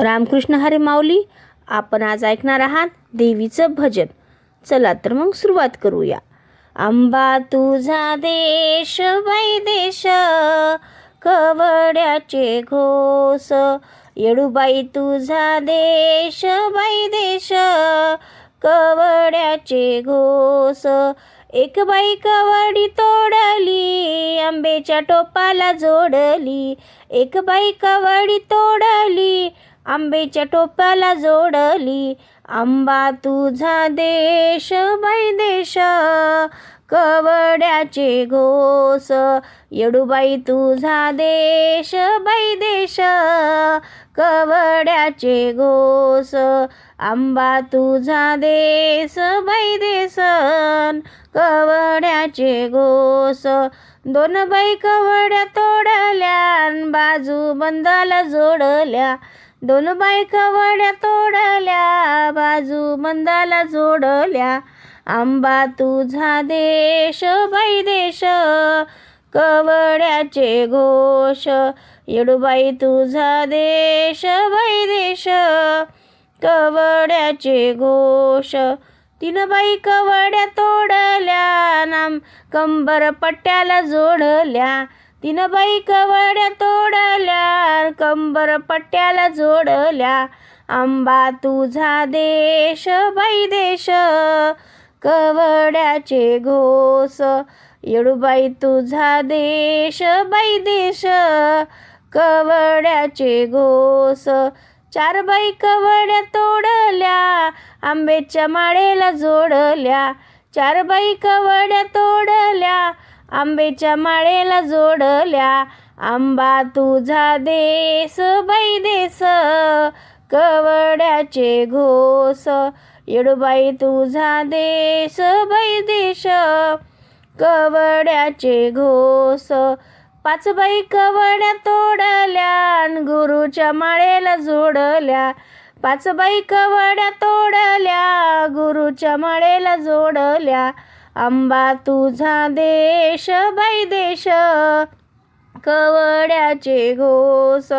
रामकृष्ण हरे माऊली आपण आज ऐकणार आहात देवीचं भजन. चला तर मग सुरुवात करूया. आंबा तुझा देश वैदेश कवड्याचे घोस येडूबाई तुझा देश वैदेश कवड्याचे घोस एक बाई कवडी तोडली आंब्याच्या टोपाला जोडली. एक बाई कवडी तोडली आंबेच्या टोपाला जोडली. आंबा तुझा देश बैदेश कवड्याचे घोस. येडूबाई तुझा देश बैदेश कवड्याचे घोस. आंबा तुझा देश वैदेशन कवड्याचे घोस. दोन बाई कवड्या तोडल्या बाजू बंदाला जोडल्या. दोन बाई कवड्या तोडल्या बाजू मंदाला जोडल्या. आंबा तुझा देश वैदेश कवड्याचे घोष. येडूबाई तुझा देश वैदेश कवड्याचे घोष. तीन बाई कवड्या तोडल्या नाम कंबर पट्ट्याला जोडल्या. तिनं बाई कवड्या तोडल्या कंबर पट्ट्याला जोडल्या. आंबा तुझा देश वैदेश कवड्याचे घोस. येडूबाई तुझा देश वैदेश कवड्याचे घोस. चार बाई कवड्या तोडल्या आंब्याच्या माळेला जोडल्या. चार बाई कवड्या तोडल्या आंबेच्या माळेला जोडल्या आंबा तुझा देस बाई देस कवड्याचे घोस येडूबाई तुझा देश बैदेश कवड्याचे घोस. पाच बाई कवड्या तोडल्या गुरुच्या माळेला जोडल्या. पाच बाई कवड्या तोडल्या गुरुच्या माळेला जोडल्या. आंबा तुझा देश बैदेश कवड्याचे घोस.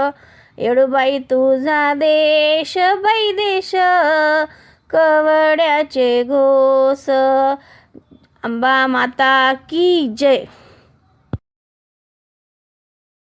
येडूबाई तुझा देश बैदेश कवड्याचे घोस. अंबा माता की जय.